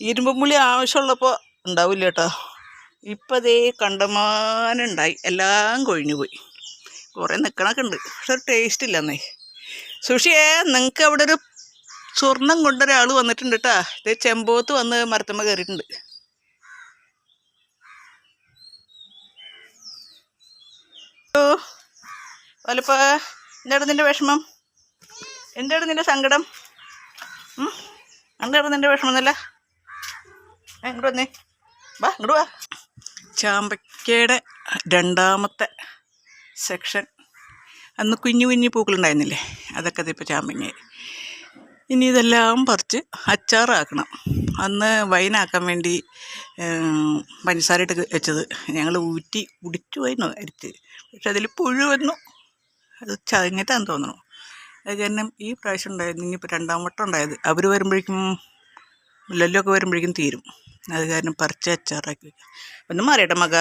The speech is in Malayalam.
ഇരുമ്പുള്ളി ആവശ്യമുള്ളപ്പോൾ ഉണ്ടാവില്ല കേട്ടോ ഇപ്പം അതേ കണ്ടമാനുണ്ടായി. എല്ലാം കൊഴിഞ്ഞു പോയി. കുറേ നിൽക്കണൊക്കെ ഉണ്ട്. പക്ഷെ ഒരു ടേസ്റ്റ് ഇല്ലെന്നേ. സുഷിയേ നിങ്ങൾക്ക് അവിടെ ഒരു സ്വർണം കൊണ്ടൊരാൾ വന്നിട്ടുണ്ട് കേട്ടാ ഇത് ചെമ്പോത്ത് വന്ന് മരത്തമ്മ കയറിയിട്ടുണ്ട് വലപ്പ എന്താണ് നിന്റെ വിഷമം? എന്താണ് നിന്റെ സങ്കടം? എന്താണ് നിന്റെ വിഷമം എന്നല്ല? ഇങ്ങോട്ട് വന്നേ. വാ ഇങ്ങോട്ട് വാ. ചാമ്പയ്ക്കയുടെ രണ്ടാമത്തെ സെക്ഷൻ അന്ന് കുഞ്ഞു കുഞ്ഞു പൂക്കളുണ്ടായിരുന്നില്ലേ? അതൊക്കെ ഇതിപ്പോൾ ചാമ്പങ്ങ. ഇനി ഇതെല്ലാം പറിച്ച് അച്ചാറാക്കണം. അന്ന് വൈനാക്കാൻ വേണ്ടി പഞ്ചസാരയിട്ട് പഞ്ചസാര വെച്ചത്. ഞങ്ങൾ ഊറ്റി കുടിച്ചു പോയിരുന്നു അരിച്ച്. പക്ഷെ അതിൽ പുഴു വന്നു. അത് ചതഞ്ഞിട്ടാന്ന് തോന്നുന്നു അത് കാരണം ഈ പ്രാവശ്യം ഉണ്ടായിരുന്നു. ഇനിയിപ്പോൾ രണ്ടാം വട്ടം ഉണ്ടായത്. അവർ വരുമ്പോഴേക്കും ലല്ലൊക്കെ വരുമ്പോഴേക്കും തീരും. അത് കാരണം പറിച്ച് അച്ചാറാക്കി വയ്ക്കാം ഒന്ന് മാറിയട്ടെ മക